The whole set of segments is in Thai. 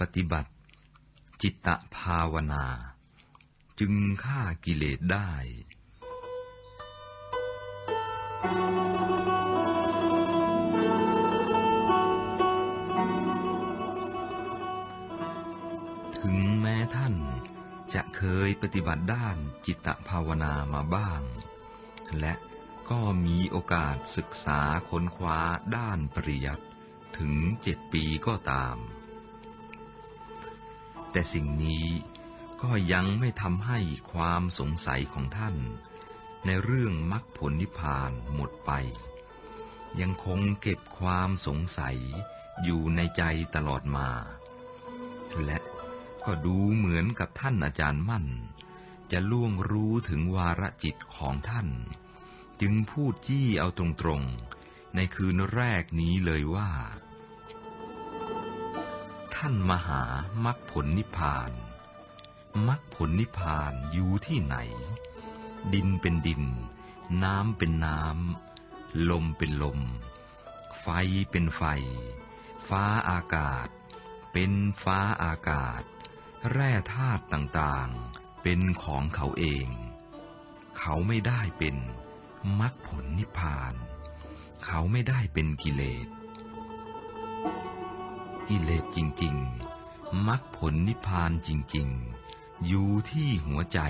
ปฏิบัติ จิตตภาวนา จึงฆ่ากิเลสได้ถึงแม้ท่านจะเคยปฏิบัติด้านจิตตภาวนามาบ้าง และก็มีโอกาสศึกษาค้นคว้าด้านปริยัติถึงเจ็ดปีก็ตาม แต่สิ่งนี้ก็ยังไม่ทำให้ความสงสัยของท่าน ในเรื่องมรรคผลนิพพานหมดไป ยังคงเก็บความสงสัยอยู่ในใจตลอดมา และก็ดูเหมือนกับท่านอาจารย์มั่น จะล่วงรู้ถึงวาระจิตของท่าน จึงพูดจี้เอาตรงๆ ในคืนแรกนี้เลยว่า ท่านมหามรรคผลนิพพานมรรคผลนิพพานอยู่ที่ไหน ดินเป็นดิน น้ำเป็นน้ำ ลมเป็นลม ไฟเป็นไฟ ฟ้าอากาศ เป็นฟ้าอากาศ แร่ธาตุต่างๆ เป็นของเขาเอง เขาไม่ได้เป็นมรรคผลนิพพาน เขาไม่ได้เป็นกิเลส กิเลสจริง ๆมรรคผลนิพพานจริง ๆ อยู่ที่หัวใจ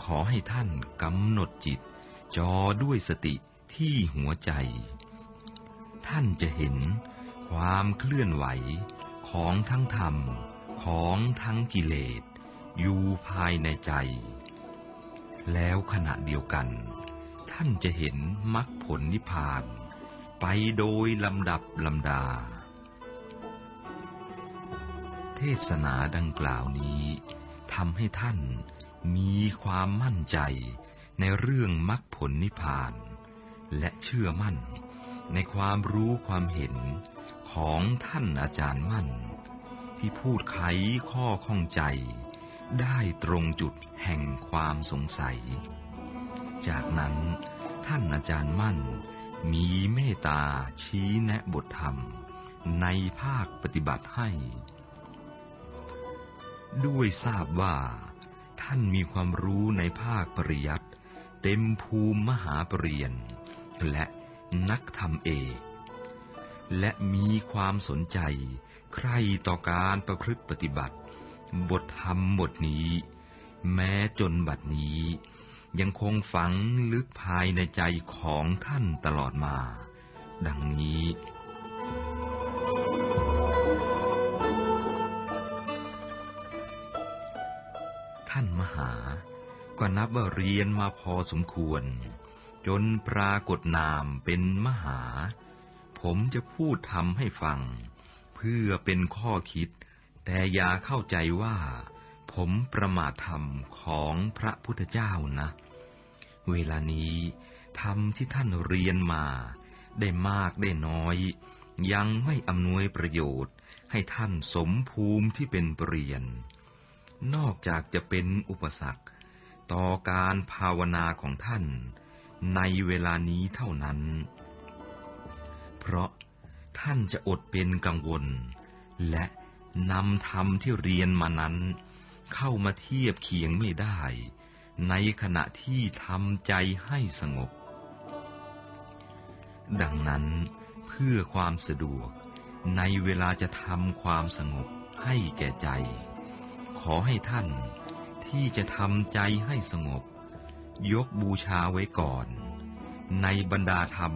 ขอให้ท่านกำหนดจิต จอด้วยสติที่หัวใจ ท่านจะเห็นความเคลื่อนไหวของทั้งธรรมของทั้งกิเลส อยู่ภายในใจ แล้วขณะเดียวกัน ท่านจะเห็นมรรคผลนิพพาน ไปโดยลำดับลำดา เทศนาดังกล่าวนี้ทำให้ท่านมีความมั่นใจในเรื่องมรรคผลนิพพาน และเชื่อมั่นในความรู้ความเห็นของท่านอาจารย์มั่น ที่พูดไขข้อข้องใจ ได้ตรงจุดแห่งความสงสัย จากนั้นท่านอาจารย์มั่น มีเมตตาชี้แนะบทธรรม ในภาคปฏิบัติให้ ด้วยทราบว่า ท่านมีความรู้ในภาคปริยัติเต็มภูมิมหาปรริญญาและนักธรรมเอกและมีความสนใจ ใคร่ต่อการประพฤติปฏิบัติ บทธรรมบทนี้ แม้จนบัดนี้ ยังคงฝังลึกภายในใจของท่านตลอดมา ดังนี้ ท่านมหา ก็นับว่าเรียนมาพอสมควร จนปรากฏนามเป็นมหา ผมจะพูดทำให้ฟัง เพื่อเป็นข้อคิด แต่อย่าเข้าใจว่า ผมประมาทธรรมของพระพุทธเจ้านะ เวลานี้ธรรมที่ท่านเรียนมา ได้มากได้น้อย ยังไม่อำนวยประโยชน์ให้ท่านสมภูมิที่เป็นปรริญญ นอกจากจะเป็นอุปสรรค ต่อการภาวนาของท่านในเวลานี้เท่านั้น เพราะท่านจะอดเป็นกังวล และนำธรรมที่เรียนมานั้น เข้ามาเทียบเคียงไม่ได้ ในขณะที่ทำใจให้สงบ ดังนั้นเพื่อความสะดวกในเวลาจะทำความสงบให้แก่ใจ ขอให้ท่านที่จะทำใจให้สงบ ยกบูชาไว้ก่อน ในบรรดาธรรม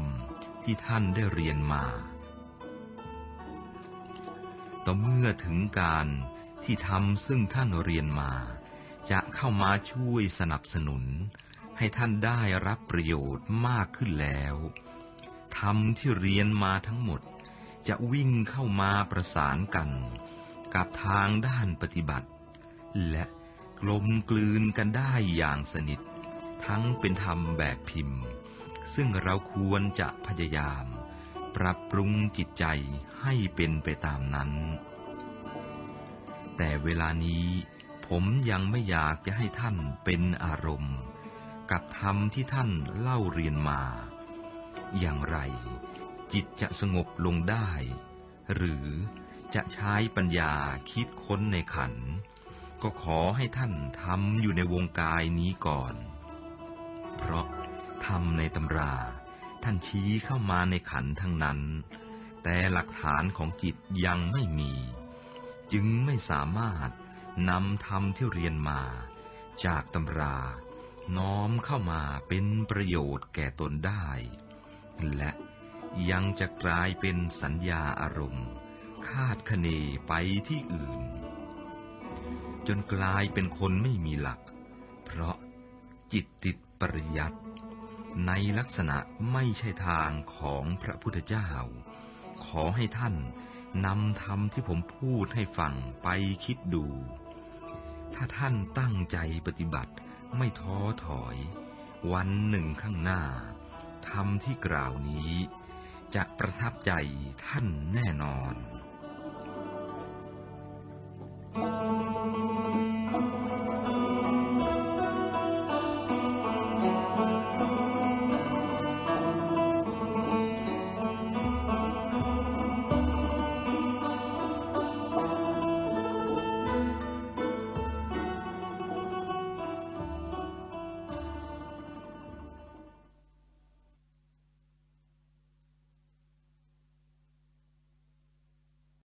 ที่ท่านได้เรียนมาต่อเมื่อถึงการที่ทำซึ่งท่านเรียนมา จะเข้ามาช่วยสนับสนุน ให้ท่านได้รับประโยชน์มากขึ้นแล้วธรรมที่เรียนมาทั้งหมด จะวิ่งเข้ามาประสานกัน กับทางด้านปฏิบัติ และกลมกลืนกันได้อย่างสนิท ทั้งเป็นธรรมแบบพิมพ์ ซึ่งเราควรจะพยายาม ปรับปรุงจิตใจให้เป็นไปตามนั้น แต่เวลานี้ผมยังไม่อยากจะให้ท่านเป็นอารมณ์ กับธรรมที่ท่านเล่าเรียนมา อย่างไร จิตจะสงบลงได้ หรือจะใช้ปัญญาคิดค้นในขัน ก็ขอให้ท่านทำอยู่ในวงกายนี้ก่อน เพราะทำในตำรา ท่านชี้เข้ามาในขันทั้งนั้น แต่หลักฐานของจิตยังไม่มี จึงไม่สามารถนำธรรมที่เรียนมา จากตำรา น้อมเข้ามาเป็นประโยชน์แก่ตนได้ และยังจะกลายเป็นสัญญาอารมณ์ คาดคะเนไปที่อื่น จนกลายเป็นคนไม่มีหลัก เพราะจิตติดปริยัติในลักษณะไม่ใช่ทางของพระพุทธเจ้า ขอให้ท่านนำธรรมที่ผมพูดให้ฟังไปคิดดู ถ้าท่านตั้งใจปฏิบัติไม่ท้อถอย วันหนึ่งข้างหน้าธรรมที่กล่าวนี้ จะประทับใจท่านแน่นอน